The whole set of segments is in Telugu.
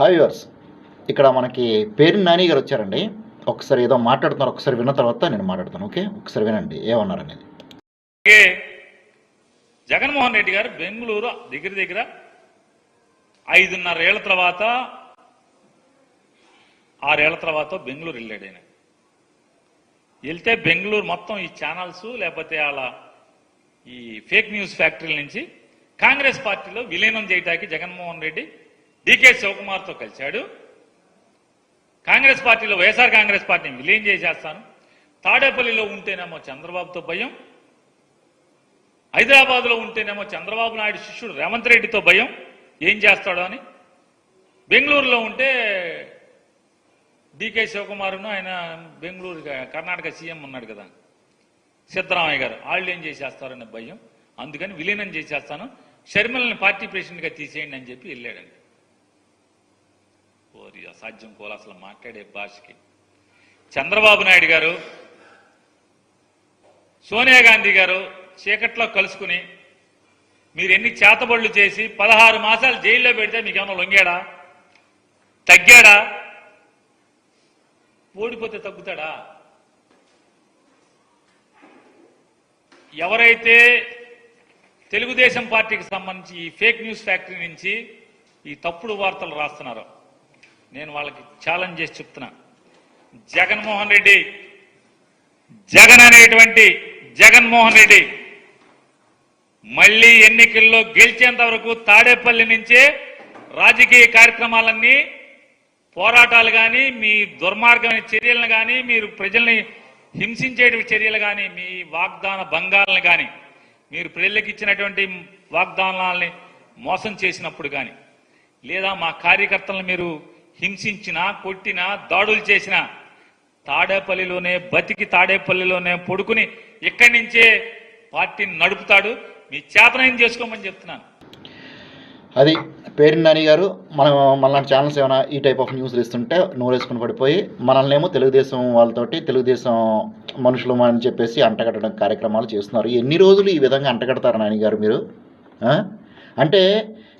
హాయ్ వర్స్ ఇక్కడ మనకి పేరు నాని గారు వచ్చారండి. ఒకసారి ఏదో మాట్లాడుతున్నారు ఒకసారి విన్న తర్వాత నేను మాట్లాడతాను ఓకే? ఒకసారి వినండి ఏమన్నారు అనేది. జగన్మోహన్ రెడ్డి గారు బెంగళూరు దగ్గర దగ్గర ఐదున్నరేళ్ళ తర్వాత ఆరేళ్ళ తర్వాత బెంగళూరు వెళ్ళాడు ఆయన. వెళ్తే బెంగళూరు మొత్తం ఈ ఛానల్స్ లేకపోతే వాళ్ళ ఈ ఫేక్ న్యూస్ ఫ్యాక్టరీల నుంచి కాంగ్రెస్ పార్టీలో విలీనం చేయడానికి జగన్మోహన్ రెడ్డి డికే శివకుమార్తో కలిశాడు. కాంగ్రెస్ పార్టీలో వైఎస్ఆర్ కాంగ్రెస్ పార్టీని విలీనం చేసేస్తాను. తాడేపల్లిలో ఉంటేనేమో చంద్రబాబుతో భయం. హైదరాబాద్లో ఉంటేనేమో చంద్రబాబు నాయుడు శిష్యుడు రేవంత్ రెడ్డితో భయం. ఏం చేస్తాడో అని. బెంగళూరులో ఉంటే డికే శివకుమారును ఆయన బెంగళూరు కర్ణాటక సీఎం ఉన్నాడు కదా. సిద్ధరామయ్య గారు. వాళ్ళు ఏం చేసేస్తారనే భయం. అందుకని విలీనం చేసేస్తాను. షర్మిలని పార్టీ ప్రెసిడెంట్గా తీసేయండి అని చెప్పి వెళ్ళాడండి. ఓరి అసాధ్యం కోల అసలు మాట్లాడే భాషకి. చంద్రబాబు నాయుడు గారు సోనియా గాంధీ గారు చీకట్లో కలుసుకుని మీరు ఎన్ని చేతబడులు చేసి పదహారు మాసాలు జైల్లో పెడితే మీకేమన్నా లొంగాడా? తగ్గాడా? ఓడిపోతే తగ్గుతాడా? ఎవరైతే తెలుగుదేశం పార్టీకి సంబంధించి ఈ ఫేక్ న్యూస్ ఫ్యాక్టరీ నుంచి ఈ తప్పుడు వార్తలు రాస్తున్నారో నేను వాళ్ళకి ఛాలెంజ్ చేసి చెప్తున్నా. జగన్మోహన్ రెడ్డి జగన్ అనేటువంటి జగన్మోహన్ రెడ్డి మళ్ళీ ఎన్నికల్లో గెలిచేంత వరకు తాడేపల్లి నుంచే రాజకీయ కార్యక్రమాలన్నీ పోరాటాలు కానీ మీ దుర్మార్గమైన చర్యలను కానీ మీరు ప్రజల్ని హింసించే చర్యలు కానీ మీ వాగ్దాన భంగాలను కానీ మీరు ప్రజలకు ఇచ్చినటువంటి వాగ్దానాలని మోసం చేసినప్పుడు కానీ లేదా మా కార్యకర్తలను మీరు హింసించినా కొట్టినా దాడులు చేసినా తాడేపల్లిలోనే బతికి తాడేపల్లిలోనే పడుకుని ఇక్కడి నుంచే పార్టీని నడుపుతాడు. మీ చేతనైన చేసుకోమని చెప్తున్నాను. అది పేరు నాని గారు మనం మనలాంటి ఛానల్స్ ఏమైనా ఈ టైప్ ఆఫ్ న్యూస్లు ఇస్తుంటే నోరేసుకుని పడిపోయి మనల్నేమో తెలుగుదేశం వాళ్ళతోటి తెలుగుదేశం మనుషులు అని చెప్పేసి అంటగట్టడం కార్యక్రమాలు చేస్తున్నారు. ఎన్ని రోజులు ఈ విధంగా అంటగడతారు నాని గారు మీరు? అంటే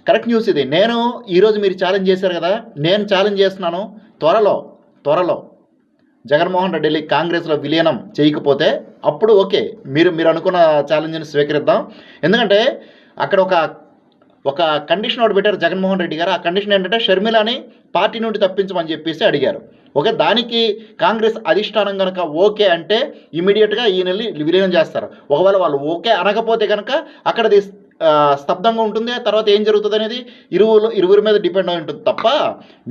కరెక్ట్ న్యూస్ ఇది. నేను ఈరోజు మీరు ఛాలెంజ్ చేశారు కదా నేను ఛాలెంజ్ చేస్తున్నాను త్వరలో త్వరలో. జగన్మోహన్ రెడ్డి కాంగ్రెస్లో విలీనం చేయకపోతే అప్పుడు ఓకే మీరు మీరు అనుకున్న ఛాలెంజ్ని స్వీకరిద్దాం. ఎందుకంటే అక్కడ ఒక ఒక కండిషన్ ఒకటి పెట్టారు జగన్మోహన్ రెడ్డి గారు. ఆ కండిషన్ ఏంటంటే షర్మిలాని పార్టీ నుండి తప్పించమని చెప్పేసి అడిగారు. ఓకే దానికి కాంగ్రెస్ అధిష్టానం కనుక ఓకే అంటే ఇమీడియట్గా ఈ విలీనం చేస్తారు. ఒకవేళ వాళ్ళు ఓకే అనకపోతే కనుక అక్కడది స్తబ్దంగా ఉంటుంది. తర్వాత ఏం జరుగుతుంది అనేది ఇరువురు ఇరువురి మీద డిపెండ్ అయి ఉంటుంది. తప్ప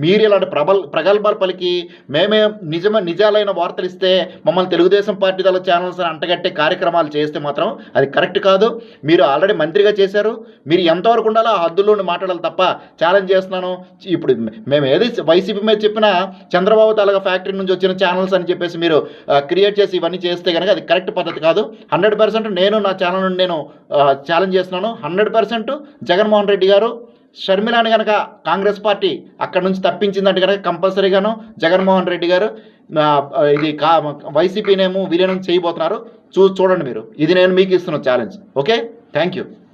మీరు ఇలాంటి ప్రబల్ ప్రగల్భాలు పలికి మేమే నిజమ నిజాలైన వార్తలు ఇస్తే మమ్మల్ని తెలుగుదేశం పార్టీ దళ ఛానల్స్ అంటగట్టే కార్యక్రమాలు చేస్తే మాత్రం అది కరెక్ట్ కాదు. మీరు ఆల్రెడీ మంత్రిగా చేశారు. మీరు ఎంతవరకు ఉండాలో ఆ హద్దుల్లో మాట్లాడాలి తప్ప ఛాలెంజ్ చేస్తున్నాను. ఇప్పుడు మేము ఏది వైసీపీ మీద చెప్పినా చంద్రబాబు తాలూకా ఫ్యాక్టరీ నుంచి వచ్చిన ఛానల్స్ అని చెప్పేసి మీరు క్రియేట్ చేసి ఇవన్నీ చేస్తే కనుక అది కరెక్ట్ పద్ధతి కాదు. హండ్రెడ్ పర్సెంట్ నేను నా ఛానల్ నుండి నేను ఛాలెంజ్ చేస్తున్నాను. హండ్రెడ్ పర్సెంట్ జగన్మోహన్ రెడ్డి గారు. షర్మిలాని కనుక కాంగ్రెస్ పార్టీ అక్కడ నుంచి తప్పించిందంటే కనుక కంపల్సరీగాను జగన్మోహన్ రెడ్డి గారు ఇది కా వైసీపీనేమో విలీనం చేయబోతున్నారు. చూ చూడండి మీరు. ఇది నేను మీకు ఇస్తున్న ఛాలెంజ్ ఓకే థ్యాంక్ యూ